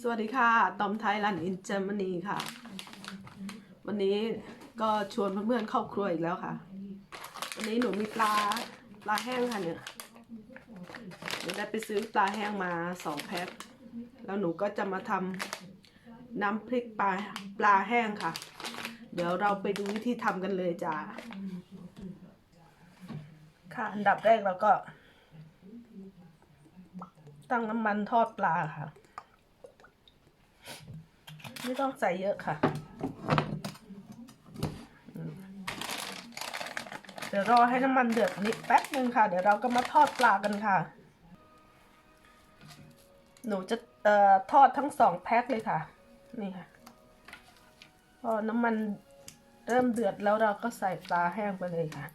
สวัสดีค่ะตอมไทยรันอินเจอร์มนีค่ะ วันนี้ก็ชวนเพื่อนๆเข้าครัวอีกแล้วค่ะ วันนี้หนูมีปลาปลาแห้งค่ะเนี่ยหนูได้ไปซื้อปลาแห้งมาสองแพ็คแล้วหนูก็จะมาทำน้ำพริกปลาปลาแห้งค่ะ เดี๋ยวเราไปดูวิธีทำกันเลยจ้าค่ะ อันดับแรกเราก็ ตั้งน้ำมันทอดปลาค่ะ ไม่ต้องใส่เยอะค่ะ เดี๋ยวรอให้น้ำมันเดือดนิดแป๊บนึงค่ะ เดี๋ยวเราก็มาทอดปลากันค่ะ หนูจะเอ่อทอดทั้งสองแพ็คเลยค่ะ นี่ค่ะ พอน้ำมันเริ่มเดือดแล้วเราก็ใส่ปลาแห้งไปเลยค่ะ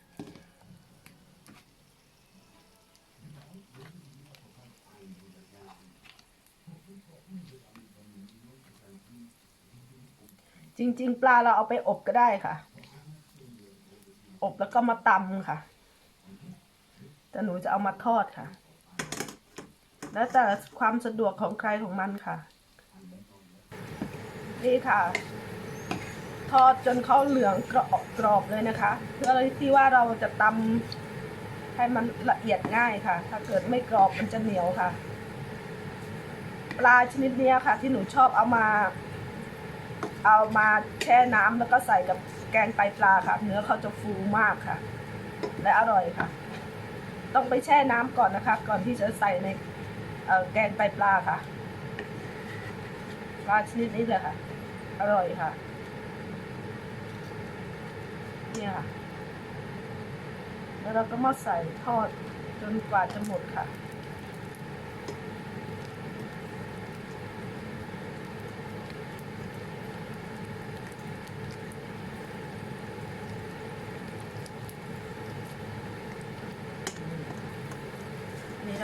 จริง ๆ ปลาเราเอาไปอบก็ได้ค่ะ อบแล้วก็มาตำค่ะ แต่หนูจะเอามาทอดค่ะ แล้วแต่ความสะดวกของใครของมันค่ะ นี่ค่ะ ทอดจนเขาเหลืองกรอบกรอบเลยนะคะ เพื่อที่ว่าเราจะตำให้มันละเอียดง่ายค่ะ ถ้าเกิดไม่กรอบมันจะเหนียวค่ะ ปลาชนิดนี้ค่ะ ที่หนูชอบเอามา เอามาแช่น้ำแล้วก็ใส่กับแกงไตปลาค่ะ เนื้อเขาจะฟูมากค่ะ และอร่อยค่ะ ต้องไปแช่น้ำก่อนนะคะ ก่อนที่จะใส่ในแกงไตปลาค่ะปลาชนิดนี้เลยค่ะ อร่อยค่ะ เนี่ยค่ะ แล้วเราก็มาใส่ทอดจนกว่าจะหมดค่ะ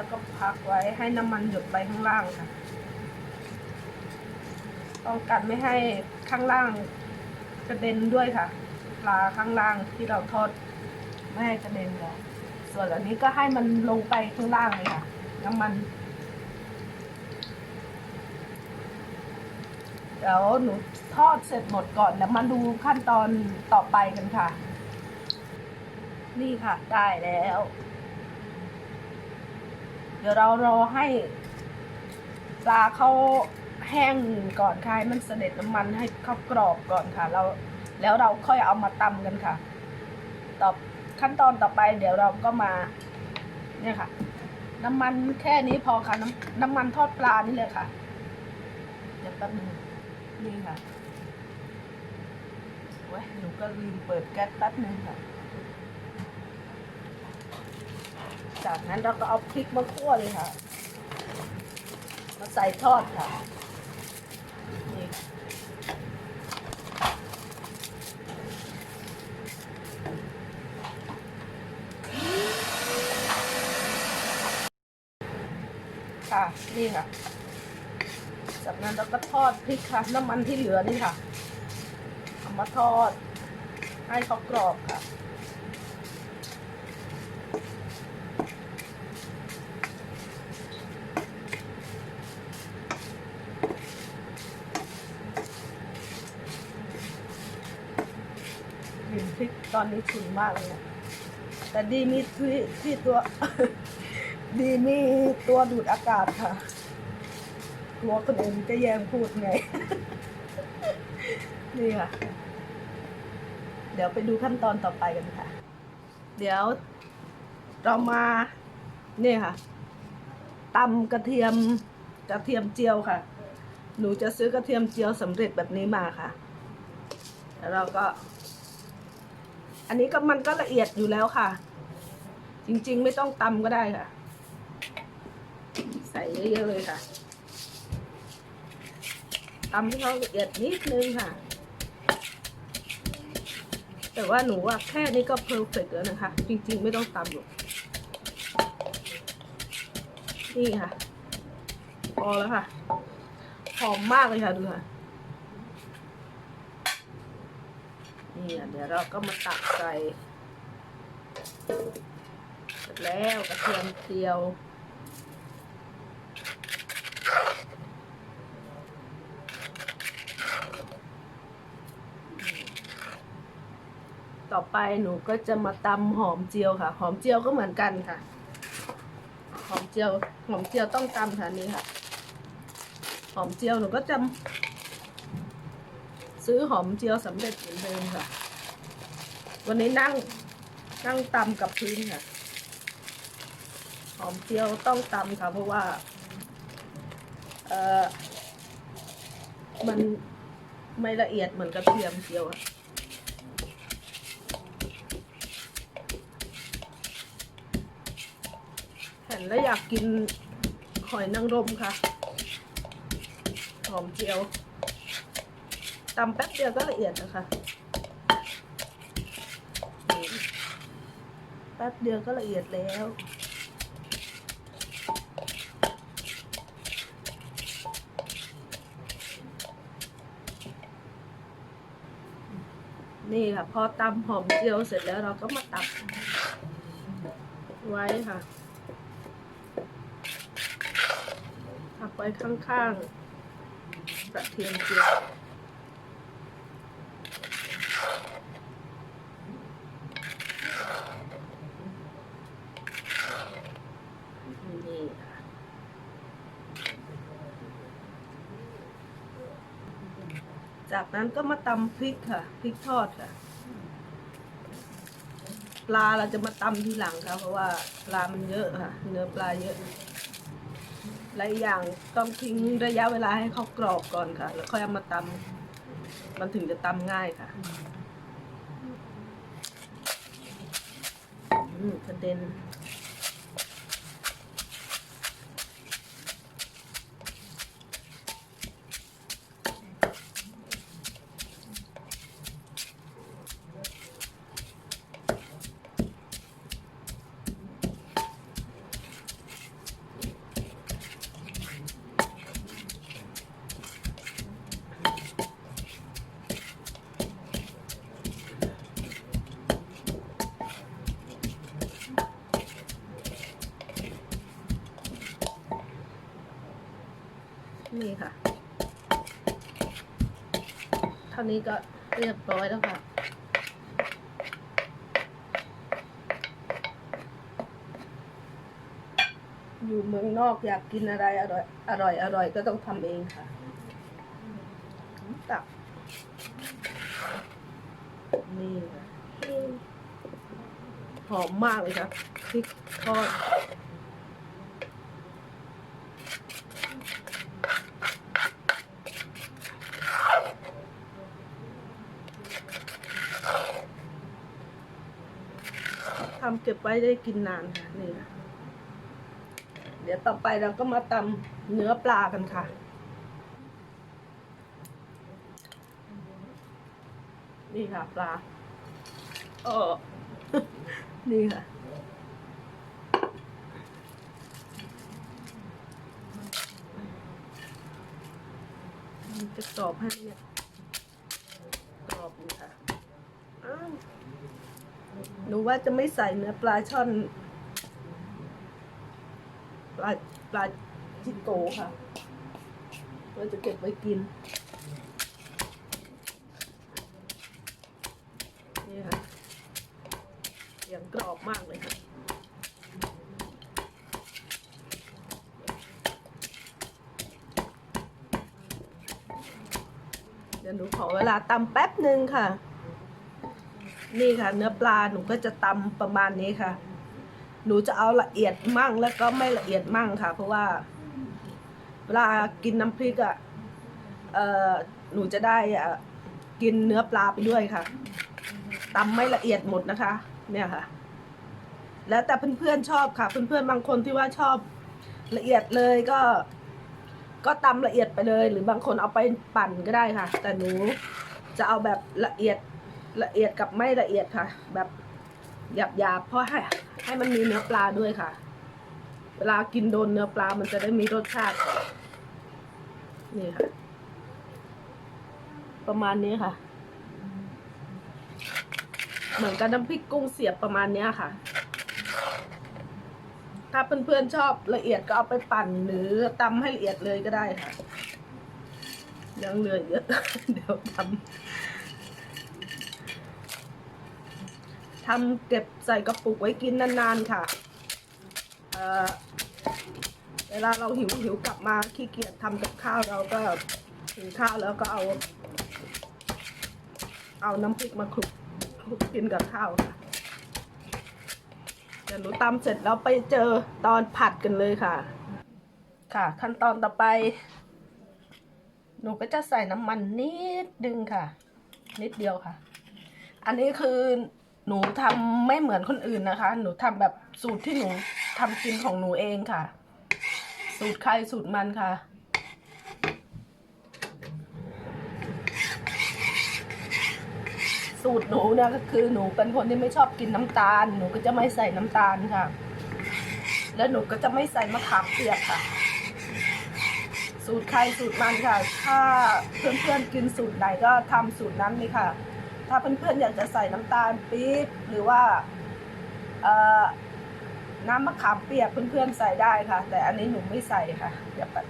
แล้วก็พักไว้ให้น้ำมันหยดไปข้างล่างค่ะป้องกันไม่ให้ข้างล่างกระเด็นด้วยค่ะ ปลาข้างล่างที่เราทอดไม่ให้กระเด็นเลยส่วนอันนี้ก็ให้มันลงไปข้างล่างเลยค่ะ น้ำมันเดี๋ยวหนูทอดเสร็จหมดก่อนแล้วมาดูขั้นตอนต่อไปกันค่ะ นี่ค่ะ ได้แล้ว เดี๋ยวเรารอให้ปลาเขาแห้งก่อนค่ะให้มันเสด็จน้ำมันให้เขากรอบก่อนค่ะแล้วแล้วเราค่อยเอามาตำกันค่ะ ต่อขั้นตอนต่อไป เดี๋ยวเราก็มาเนี่ยค่ะ น้ำมันแค่นี้พอค่ะ น้ำน้ำมันทอดปลานี่เลยค่ะ เดี๋ยวแป๊บนึงนี่ค่ะเว้ยหนูก็ลืมเปิดแก๊สแป๊บนึงค่ะ จากนั้นเราก็เอาพริกมาคั่วเลยค่ะ มาใส่ทอดค่ะนี่ค่ะ นี่ค่ะ จากนั้นเราก็ทอดพริกค่ะ น้ำมันที่เหลือนี่ค่ะ เอามาทอดให้เขากรอบค่ะ กลิ่นพริก ตอนนี้ฉุนมากเลยนะแต่ดีมีที่ที่ตัว ดีมีตัวดูดอากาศค่ะตัวคนอื่นก็แย่งพูดไง นี่ค่ะ เดี๋ยวไปดูขั้นตอนต่อไปกันค่ะ เดี๋ยวเรามาเนี่ยค่ะตำกระเทียมกระเทียมเจียวค่ะ หนูจะซื้อกระเทียมเจียวสำเร็จแบบนี้มาค่ะ แล้วเราก็ อันนี้ก็มันก็ละเอียดอยู่แล้วค่ะ จริงๆไม่ต้องตำก็ได้ค่ะ ใส่เยอะๆเลยค่ะตำให้เขาละเอียดนิดนึงค่ะ แต่ว่าหนูว่าแค่นี้ก็เพอร์เฟกแล้วนะคะ จริงๆไม่ต้องตำหรอกนี่ค่ะ พอแล้วค่ะ หอมมากเลยค่ะดูค่ะ นี่เดี๋ยวเราก็มาตักใส่เสร็จแล้วกระเทียมเจียวต่อไปหนูก็จะมาตำหอมเจียวค่ะ หอมเจียวก็เหมือนกันค่ะ หอมเจียว หอมเจียวต้องตำค่ะนี้ค่ะ หอมเจียวหนูก็จะ ซื้อหอมเจียวสำเร็จเหมือนเดิมค่ะ วันนี้นั่งนั่งตำกับพื้นค่ะ หอมเจียวต้องตำค่ะ เพราะว่า เออมันไม่ละเอียดเหมือนกระเทียมเจียวอะเห็นแล้วอยากกินหอยนางรมค่ะ หอมเจียวำแป๊บเดียวก็ละเอียดนะคะแป๊บเดียวก็ละเอียดแล้วนี่ค่ะพอตำหอมเจียวเสร็จแล้วเราก็มาตักไว้ค่ะตักไว้ข้างๆกระเทียมเจียวนี่ค่ะ จากนั้นก็มาตำพริกค่ะพริกทอดค่ะ ปลาเราจะมาตำทีหลังค่ะ เพราะว่าปลามันเยอะค่ะ เนื้อปลาเยอะและอีกอย่างต้องทิ้งระยะเวลาให้เขากรอบก่อนค่ะ แล้วค่อยเอามาตำมันถึงจะตำง่ายค่ะอืมกระเด็นค่ะ เท่านี้ก็เรียบร้อยแล้วค่ะ อยู่เมืองนอกอยากกินอะไรอร่อยอร่อยอร่อยก็ต้องทำเองค่ะตักนี่ค่ะหอมมากเลยค่ะพริกทอด ทำเก็บไว้ได้กินนานค่ะนี่ค่ะเดี๋ยวต่อไปเราก็มาตำเนื้อปลากันค่ะ นี่ค่ะปลาเออนี่ค่ะจะกรอบให้เนี่ย กรอบอยู่ค่ะ อ้าว หนูว่าจะไม่ใส่เนื้อปลาช่อน ปลาปลาจิโกค่ะเราจะเก็บไว้กิน นี่ค่ะเสียงกรอบมากเลยค่ะเดี๋ยวหนูขอเวลาตำแป๊บหนึ่งค่ะ นี่ค่ะ เนื้อปลาหนูก็จะตำประมาณนี้ค่ะ หนูจะเอาละเอียดมั่งแล้วก็ไม่ละเอียดมั่งค่ะ เพราะว่า เวลากินน้ำพริกอะ่ะเออหนูจะได้อะกินเนื้อปลาไปด้วยค่ะตำไม่ละเอียดหมดนะคะ เนี่ยค่ะ แล้วแต่เพื่อนๆชอบค่ะ เพื่อนๆบางคนที่ว่าชอบละเอียดเลยก็ ก็ตำละเอียดไปเลย หรือบางคนเอาไปปั่นก็ได้ค่ะ แต่หนูจะเอาแบบละเอียด ละเอียดกับไม่ละเอียดค่ะ แบบหยาบหยาบๆเพราะให้ให้มันมีเนื้อปลาด้วยค่ะ เวลากินโดนเนื้อปลามันจะได้มีรสชาติ นี่ค่ะ ประมาณนี้ค่ะ เหมือนกับน้ำพริกกุ้งเสียบประมาณนี้ค่ะ ถ้าเพื่อนๆชอบละเอียดก็เอาไปปั่นหรือตำให้ละเอียดเลยก็ได้ค่ะ ยังเหลือเยอะ เดี๋ยวทำำเก็บใส่กระปุกไว้กินนานๆค่ะเเวลาเราหิวหิวกลับมาขี้เกียจทำกับข้าวเราก็ถึงข้าวแล้วก็เอา เอาน้ำพริกมาคลุกคลุกกินกับข้าวค่ะเดี๋ยวหนูตำเสร็จแล้วไปเจอตอนผัดกันเลยค่ะ ค่ะ ขั้นตอนต่อไป หนูก็จะใส่น้ำมันนิดนึงค่ะ นิดเดียวค่ะ อันนี้คือ หนูทำไม่เหมือนคนอื่นนะคะ หนูทำแบบสูตรที่หนูทำกินของหนูเองค่ะ สูตรใครสูตรมันค่ะสูตรหนูเนี่ยก็คือหนูเป็นคนที่ไม่ชอบกินน้ำตาล หนูก็จะไม่ใส่น้ำตาลค่ะ แล้วหนูก็จะไม่ใส่มะขามเปียกค่ะ สูตรใครสูตรมันค่ะ ถ้าเพื่อนๆกินสูตรไหนก็ทำสูตรนั้นเลยค่ะ ถ้าเพื่อนๆอยากจะใส่น้ำตาลปี๊บหรือว่าน้ำมะขามเปียกเพื่อนๆใส่ได้ค่ะ แต่อันนี้หนูไม่ใส่ค่ะเดี๋ยวแบบ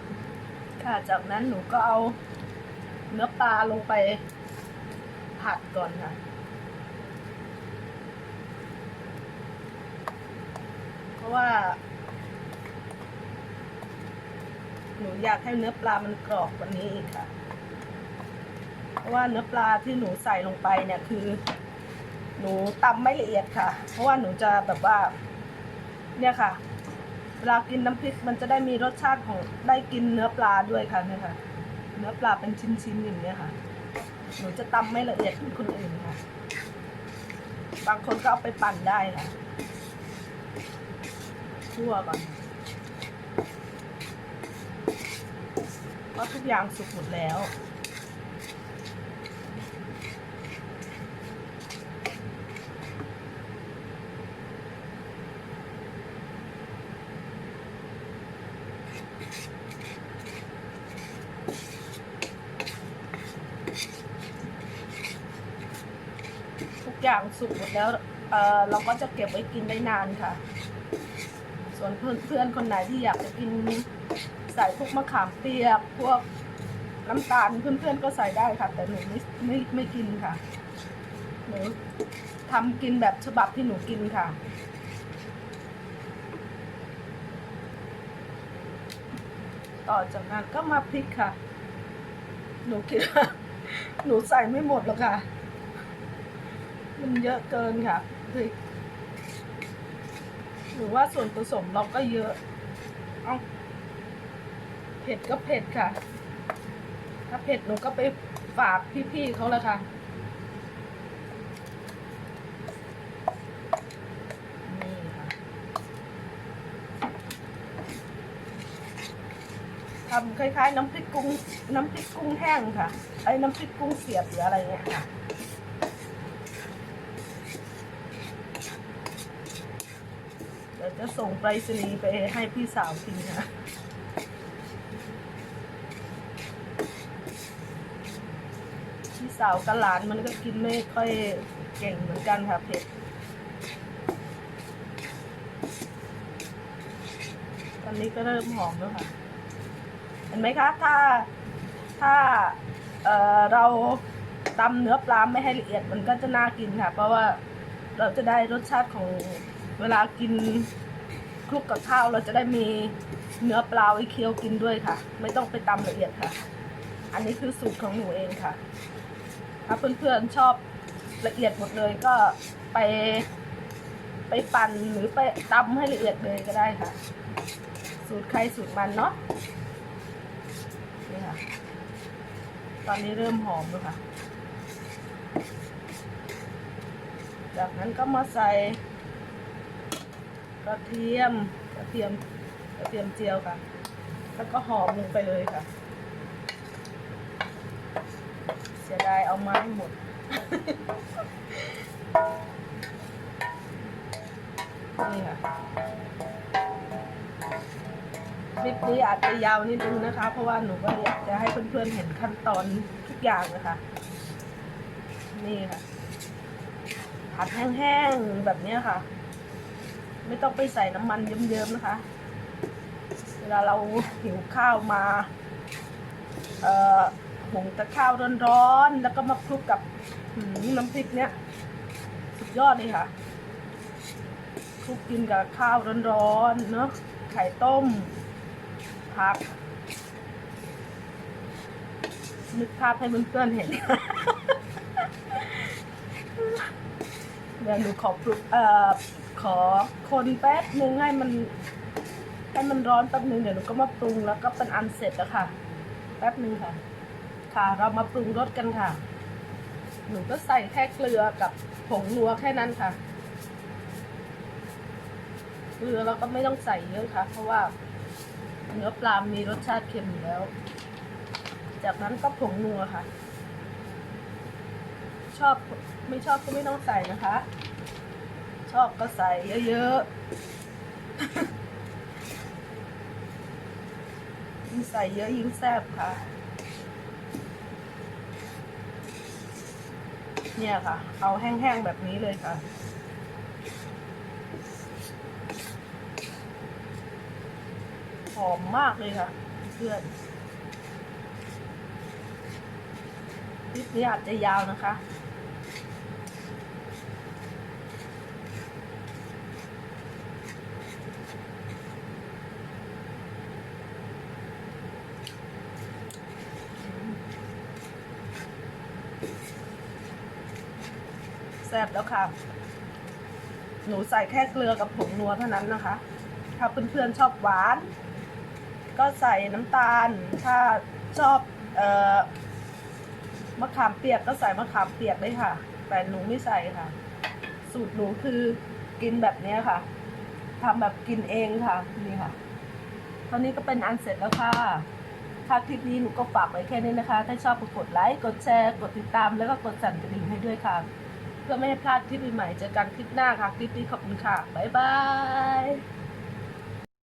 ค่ะจากนั้นหนูก็เอาเนื้อปลาลงไปผัดก่อนค่ะ เพราะว่า หนูอยากให้เนื้อปลามันกรอบกว่านี้อีกค่ะ เพราะว่าเนื้อปลาที่หนูใส่ลงไปเนี่ยคือ หนูตำไม่ละเอียดค่ะ เพราะว่าหนูจะแบบว่า เนี่ยค่ะ เวลากินน้ำพริกมันจะได้มีรสชาติของได้กินเนื้อปลาด้วยค่ะเนี่ยค่ะ เนื้อปลาเป็นชิ้นๆอย่างเนี้ยค่ะ หนูจะตำไม่ละเอียดเหมือนคนอื่นค่ะ บางคนก็เอาไปปั่นได้ค่ะคั่วก่อนเพราะทุกอย่างสุกหมดแล้วางสุกหมดแล้วเอ่อเราก็จะเก็บไว้กินได้นานค่ะ ส่วนเพื่อนเพื่อนคนไหนที่อยากจะกินใส่พวกมะขามเปียกพวกน้ำตาลเพื่อนๆก็ใส่ได้ค่ะ แต่หนูไม่ไม่ไม่กินค่ะหนูทำกินแบบฉบับที่หนูกินค่ะต่อจากนั้นก็มาพริกค่ะ หนูคิดว่าหนูใส่ไม่หมดหรอกค่ะ มันเยอะเกินค่ะพริกหรือว่าส่วนผสมเราก็เยอะ เอาเผ็ดก็เผ็ดค่ะ ถ้าเผ็ดหนูก็ไปฝากพี่ๆเขาละค่ะนี่ค่ะทำคล้ายๆ น้ำพริกกุ้งน้ำพริกกุ้งแห้งค่ะไอ้น้ำพริกกุ้งเสียบหรืออะไรเงี้ยค่ะ เดี๋ยวจะ ส่งไปรษณีย์ไปให้พี่สาวกินค่ะพี่สาวกับหลานมันก็กินไม่ค่อยเก่งเหมือนกันค่ะเผ็ดตอนนี้ก็เริ่มหอมแล้วค่ะ เห็นไหมคะ ถ้าถ้าเเราตำเนื้อปลาไม่ให้ละเอียดมันก็จะน่ากินค่ะ เพราะว่าเราจะได้รสชาติของเวลากิน คลุกกับข้าวเราจะได้มีเนื้อปลาไว้เคี้ยวกินด้วยค่ะ ไม่ต้องไปตำละเอียดค่ะ อันนี้คือสูตรของหนูเองค่ะ ถ้าเพื่อนๆชอบละเอียดหมดเลยก็ไป ไปปั่นหรือไปตำให้ละเอียดเลยก็ได้ค่ะ สูตรใครสูตรมันเนาะนี่ค่ะ ตอนนี้เริ่มหอมแล้วค่ะ จากนั้นก็มาใส่ กระเทียมกระเทียมกระเทียมเจียวค่ะ แล้วก็หอมลงไปเลยค่ะ เสียดายเอามาให้หมดนี่ค่ะคลิปนี้อาจจะยาวนิดนึงนะคะ เพราะว่าหนูก็อยากจะให้เพื่อนๆเห็นขั้นตอนทุกอย่างนะคะ นี่ค่ะผัดแห้งๆแบบนี้ค่ะ ไม่ต้องไปใส่น้ำมันเยิ้มๆนะคะ เวลาเราหิวข้าวมาหุงต่ข้าวร้อนๆ แล้วก็มาคลุกกับน้ำพริกเนี้ยสุดยอดเลยค่ะคลุกกินกับข้าวร้อนๆ เนาะไข่ต้มผักนึกภาพให้เพื่อนๆเห็นเดี๋ยวหนูขอปรุงเอ่อ ขอคนแป๊บนึงให้มันให้มันร้อนแป๊บนึงเดี๋ยวหนูก็มาปรุงแล้วก็เป็นอันเสร็จแล้วค่ะ แป๊บนึงค่ะ ค่ะ เรามาปรุงรสกันค่ะ หนูก็ใส่แค่เกลือกับผงนัวแค่นั้นค่ะ เกลือเราก็ไม่ต้องใส่เยอะค่ะ เพราะว่าเนื้อปลามีรสชาติเค็มอยู่แล้ว จากนั้นก็ผงนัวค่ะ ชอบไม่ชอบก็ไม่ต้องใส่นะคะ ชอบก็ใส่เยอะๆยิ่งใส่เยอะยิ่งแซ่บค่ะ เนี่ยค่ะ เอาแห้งๆแบบนี้เลยค่ะหอมมากเลยค่ะ เพื่อนคลิปนี้อาจจะยาวนะคะ แซ่บแล้ว ค่ะ หนูใส่แค่เกลือกับผงนัวเท่านั้นนะคะ ถ้าเพื่อนๆชอบหวาน ก็ใส่น้ำตาล ถ้าชอบเอ่อมะขามเปียกก็ใส่มะขามเปียกได้ค่ะ แต่หนูไม่ใส่ค่ะ สูตรหนูคือกินแบบนี้ค่ะทำแบบกินเองค่ะนี่ค่ะตอนนี้ก็เป็นอันเสร็จแล้วค่ะ ถ้าคลิปนี้หนูก็ฝากไว้แค่นี้นะคะ ถ้าชอบก็กดไลค์ กดแชร์ กดติดตาม แล้วก็กดสั่นกระดิ่งให้ด้วยค่ะ เพื่อไม่ให้พลาดคลิปใหม่ๆเจอกันคลิปหน้าค่ะ คลิปนี้ขอบคุณค่ะ บ๊ายบาย